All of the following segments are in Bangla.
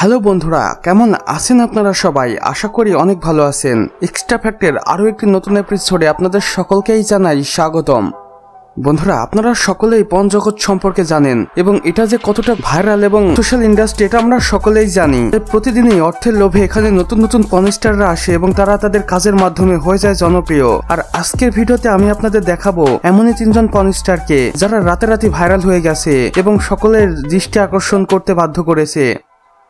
হ্যালো বন্ধুরা, কেমন আছেন আপনারা সবাই? আশা করি অনেক ভালো আছেন। এক্সট্রা ফ্যাক্টের আরও একটি নতুন এপিসোডে আপনাদের সকলকেই জানাই স্বাগতম। বন্ধুরা, আপনারা সকলেই জগৎ সম্পর্কে জানেন এবং এটা যে কতটা ভাইরাল এবং সোশ্যাল ইন্ডাস্ট্রি এটা আমরা সকলেই জানি। প্রতিদিনই অর্থের লোভে এখানে নতুন নতুন পনস্টাররা আসে এবং তারা তাদের কাজের মাধ্যমে হয়ে যায় জনপ্রিয়। আর আজকের ভিডিওতে আমি আপনাদের দেখাবো এমনই তিনজন পনস্টারকে যারা রাতারাতি ভাইরাল হয়ে গেছে এবং সকলের দৃষ্টি আকর্ষণ করতে বাধ্য করেছে।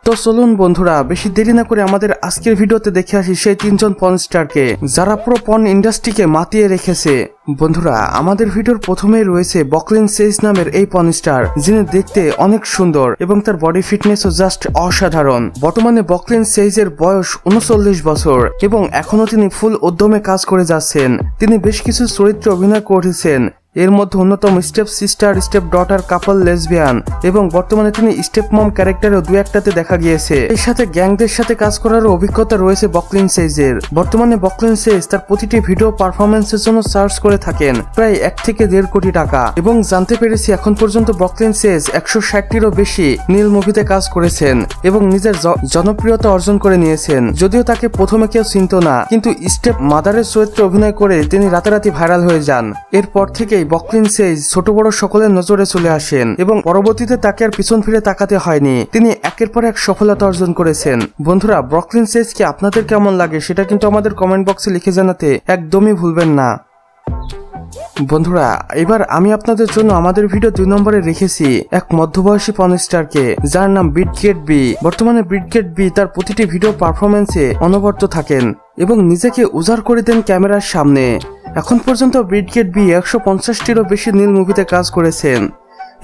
তো চলুন বন্ধুরা, বেশি দেরি না করে আমাদের আজকের ভিডিওতে দেখে আসি সেই তিনজন পর্ন স্টারকে যারা পুরো পর্ন ইন্ডাস্ট্রিকে মাতিয়ে রেখেছে। বন্ধুরা, আমাদের ভিডিওর প্রথমেই রয়েছে বকলিন সেজ নামের এই পর্ন স্টার যিনি দেখতে অনেক সুন্দর এবং তার বডি ফিটনেসও জাস্ট অসাধারণ। বর্তমানে বকলিন সেজের বয়স উনচল্লিশ বছর এবং এখনও তিনি ফুল উদ্যমে কাজ করে যাচ্ছেন। তিনি বেশ কিছু চরিত্রে অভিনয় করেছেন এর মধ্যে অন্যতম step sister, step daughter couple lesbian এবং বর্তমানে তিনি স্টেপ মম ক্যারেক্টারও দু একটাতে দেখা গিয়েছে। এর সাথে গ্যাংদের সাথে কাজ করার অভিজ্ঞতা রয়েছে বকলিন সেজের। বর্তমানে বকলিন সেজ তার প্রতিটি ভিডিও পারফরমেন্সের জন্য সার্চ করে থাকেন, প্রায় এক থেকে দেড় কোটি টাকা। এবং জানতে পেরেছি এখন পর্যন্ত বকলিন সেজ একশো ষাটটিরও বেশি নীল মুভিতে কাজ করেছেন এবং নিজের জনপ্রিয়তা অর্জন করে নিয়েছেন। যদিও তাকে প্রথমে কেউ চিনত না, কিন্তু স্টেপ মাদারের চরিত্রে অভিনয় করে তিনি রাতারাতি ভাইরাল হয়ে যান। এরপর থেকেই বকলিন সেজ ছোট বড় সকলের নজরে চলে আসেন এবং পরবর্তীতে তাকে আর পিছন ফিরে তাকাতে হয়নি। তিনি একের পর এক সফলতা অর্জন করেছেন। বন্ধুরা ব্রকলিন সেজকে আপনাদের কেমন লাগে সেটা কিন্তু আমাদের কমেন্ট বক্সে লিখে জানাতে একদমই ভুলবেন না। বন্ধুরা, এবার আমি আপনাদের জন্য আমাদের ভিডিও দুই নম্বরে রেখেছি এক মধ্যবয়সী পনস্টারকে যার নাম বিটগেট বি বর্তমানে বিটগেট বি তার প্রতিটি ভিডিও পারফরমেন্সে অনবর্ত থাকেন এবং নিজেকে উজাড় করে দেন ক্যামেরার সামনে। এখন পর্যন্ত ব্রিডগেট বি একশো পঞ্চাশটিরও বেশি নীল মুভিতে কাজ করেছেন।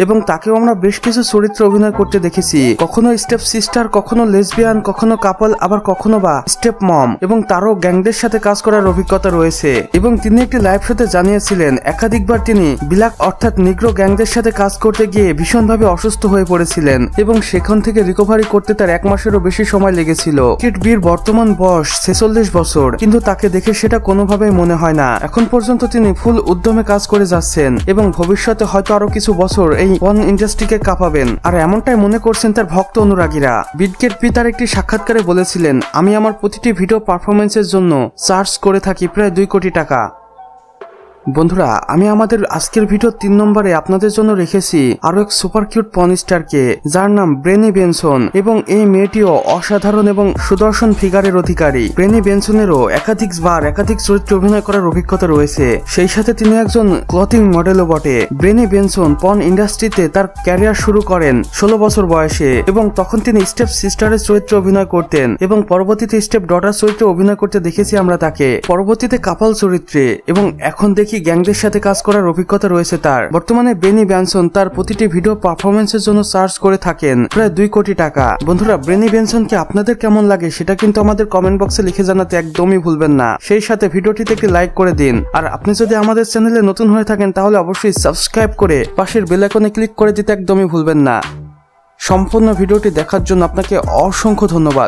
এবং তাকেও আমরা বেশ কিছু চরিত্রে অভিনয় করতে দেখেছি। কখনো স্টেপ সিস্টার, কখনো লেসবিয়ান, কখনো কাপল, আবার কখনো বা স্টেপ মম এবং তারও গ্যাংদের সাথে কাজ করার অভিজ্ঞতা রয়েছে। এবং তিনি একটি লাইভ শোতে জানিয়েছিলেন, একাধিকবার তিনি বিলাক অর্থাৎ নিগ্রো গ্যাংদের সাথে কাজ করতে গিয়ে ভীষণভাবে অসুস্থ হয়ে পড়েছিলেন এবং সেখান থেকে রিকভারি করতে তার এক মাসেরও বেশি সময় লেগেছিল। কিট বির বর্তমান বয়স ছেচল্লিশ বছর, কিন্তু তাকে দেখে সেটা কোনোভাবেই মনে হয় না। এখন পর্যন্ত তিনি ফুল উদ্যমে কাজ করে যাচ্ছেন এবং ভবিষ্যতে হয়তো আরও কিছু বছর এই পন ইন্ডাস্ট্রিকে কাঁপাবেন? আর এমনটাই মনে করছেন তার ভক্ত অনুরাগীরা। বিটগেট পিতার একটি সাক্ষাৎকারে বলেছিলেন, আমি আমার প্রতিটি ভিডিও পারফরমেন্সের জন্য চার্জ করে থাকি প্রায় দুই কোটি টাকা। বন্ধুরা, আমি আমাদের আজকের ভিডিও তিন নম্বরে আপনাদের জন্য রেখেছি আরও এক সুপার কিউট পনিস্টারকে যার নাম ব্রেনি বেনসন এবং এই মেয়েটিও অসাধারণ এবং সুদর্শন ফিগারের অধিকারী। ব্রেনি বেনসনেরও একাধিক বার একাধিক চরিত্রে অভিনয় করার অভিজ্ঞতা রয়েছে। সেই সাথে তিনি একজন ক্লথিং মডেলও বটে। ব্রেনি বেনসন পন ইন্ডাস্ট্রিতে তার ক্যারিয়ার শুরু করেন ষোলো বছর বয়সে এবং তখন তিনি স্টেপ সিস্টারের চরিত্রে অভিনয় করতেন এবং পরবর্তীতে স্টেপ ডটার চরিত্রে অভিনয় করতে দেখেছি আমরা তাকে। পরবর্তীতে কাপাল চরিত্রে এবং এখন দেখি গ্যাংদের সাথে কাজ করার অভিজ্ঞতা রয়েছে তার? বর্তমানে বেনি ব্যানসন তার প্রতিটি ভিডিও পারফরমেন্সের জন্য সার্চ করে থাকেন, প্রায় দুই কোটি টাকা। বন্ধুরা ব্রেনি বেনসনকে আপনাদের কেমন লাগে সেটা কিন্তু আমাদের কমেন্ট বক্সে লিখে জানাতে একদমই ভুলবেন না। সেই সাথে ভিডিওটিতে একটি লাইক করে দিন। আর আপনি যদি আমাদের চ্যানেলে নতুন হয়ে থাকেন, তাহলে অবশ্যই সাবস্ক্রাইব করে পাশের বেল আইকনে ক্লিক করে দিতে একদমই ভুলবেন না। সম্পূর্ণ ভিডিওটি দেখার জন্য আপনাকে অসংখ্য ধন্যবাদ।